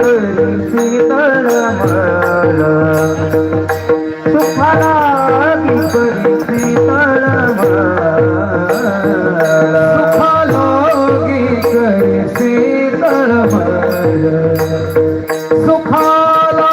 करीची तळमळ सुखाला विपरीची तळमळ सुखालोगी सुखाला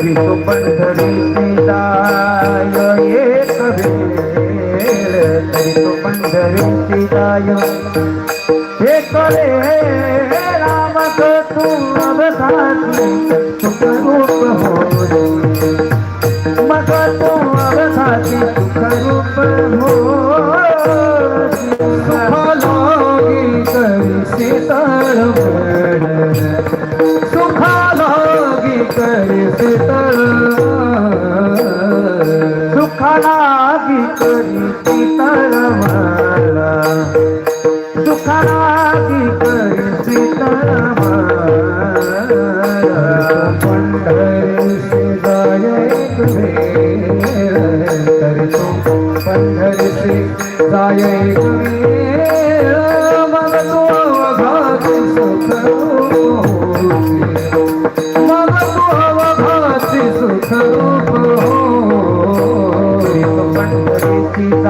कभी तो पंडरी सीताय कबीर कभी तो पंडरी सीताय हे करे राम को तू अब साथी सुख रूप हो मगर तू अब साथी सुख रूप हो करी शीतळ सुखाला करी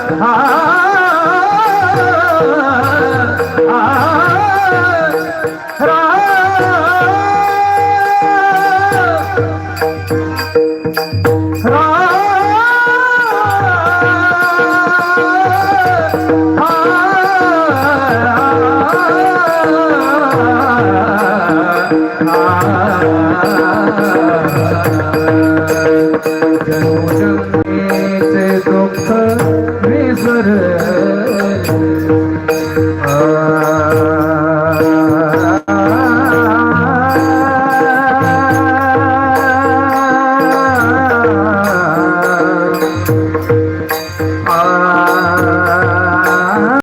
Ah. る